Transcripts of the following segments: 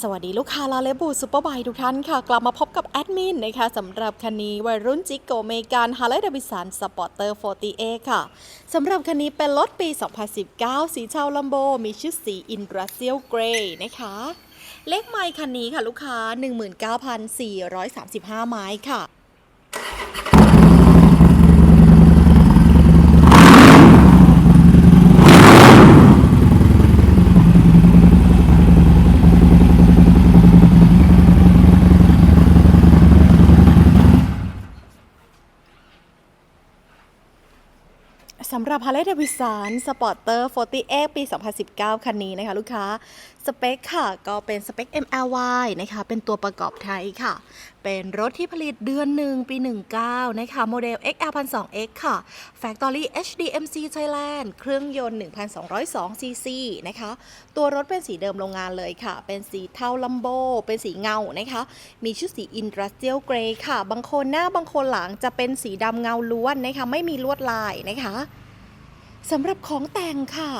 สวัสดีลูกค้าลาเลบูซูเปอร์บายทุกท่านค่ะ กลับมาพบกับแอดมินนะคะสำหรับคันนี้วัยรุ่นจิกโกเมกันฮาร์เลย์ดวิสันสปอร์เตอร์48ค่ะสำหรับคันนี้เป็นรถปี 2019 สีเทาลัมโบ มีชื่อสีอินดราเซียลเกรย์นะคะเลขไมค์คันนี้ค่ะลูกค้า 19,435 ไม้ค่ะ สำหรับ Harley Davidson Sporter 48 ปี 2019 คันนี้นะคะลูกค้า สเปคค่ะ ก็เป็นสเปค MLY นะคะ เป็นตัวประกอบไทยค่ะ เป็นรถที่ผลิตเดือนหนึ่งปี 19 นะคะ โมเดล XR 1 2 X ค่ะ Factory HDMC Thailand เครื่องยนต์ 1,202 cc นะคะ ตัวรถเป็นสีเดิมโรงงานเลยค่ะ เป็นสีเทาลัมโบ เป็นสีเงานะคะ มีชุดสีอินดัสเ i ียลเกรย์ค่ะ บางคนหน้าบางคนหลังจะเป็นสีดำเงาล้วนนะคะ ไม่มีลวดลายนะคะ สำหรับของแต่งค่ะ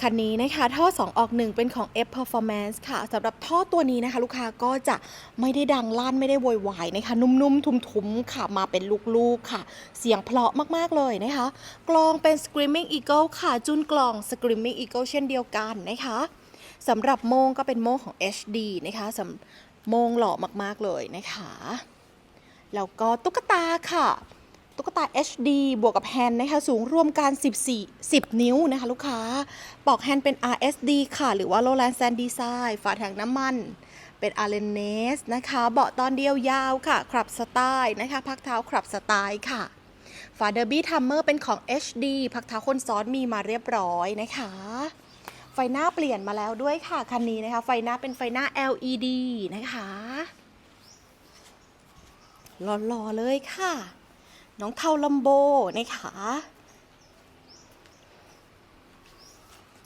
คันนี้นะคะท่อ 2 ออก 1 เป็นของ F Performance ค่ะสำหรับท่อตัวนี้นะคะ ลูกค้าก็จะไม่ได้ดังลั่นไม่ได้โวยวายนะคะ นุ่มๆ ทุ้มๆ ค่ะ มาเป็นลูกๆ ค่ะ เสียงเพราะมากๆเลยนะคะ กลองเป็น Screaming Eagle ค่ะ จุนกลอง Screaming Eagle เช่นเดียวกันนะคะสำหรับโมงก็เป็นโมงของ HD นะคะสำโมงหล่อมากๆเลยนะคะแล้วก็ตุ๊กตาค่ะ ตุ๊กตา HD บวกกับแฮนด์นะคะสูงรวมกัน 14 10 นิ้วนะคะลูกค้า ปอกแฮนด์เป็น RSD ค่ะ หรือว่า Lowland Sand Design ฝาถังน้ำมันเป็น a l e n e s นะคะ เบาะตอนเดียวยาวค่ะ คลับสไตล์นะคะ พักเท้าคลับสไตล์ค่ะ ฝาเดอร์บี้ทัมเมอร์เป็นของ HD พักเท้าคนซ้อนมีมาเรียบร้อยนะคะ ไฟหน้าเปลี่ยนมาแล้วด้วยค่ะ คันนี้นะคะ ไฟหน้าเป็นไฟหน้า LED นะคะหล่อๆเลยค่ะ น้องเทาลัมโบนะคะ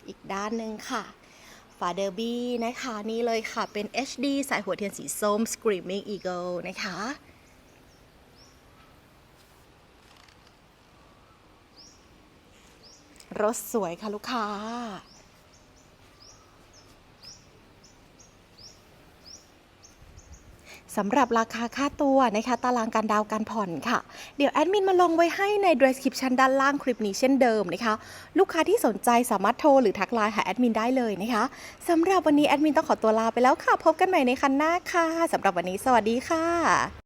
อีกด้านหนึ่งค่ะฝาเดอร์บี้นะคะ นี่เลยค่ะเป็น HD สายหัวเทียนสีส้ม Screaming Eagle นะคะ รถสวยค่ะลูกค้า สำหรับราคาค่าตัวนะคะตารางการดาวน์การผ่อนค่ะ เดี๋ยวแอดมินมาลงไว้ให้ใน description ด้านล่างคลิปนี้เช่นเดิมนะคะ ลูกค้าที่สนใจสามารถโทรหรือทักไลน์หาแอดมินได้เลยนะคะสำหรับวันนี้แอดมินต้องขอตัวลาไปแล้วค่ะ พบกันใหม่ในคันหน้าค่ะสำหรับวันนี้สวัสดีค่ะ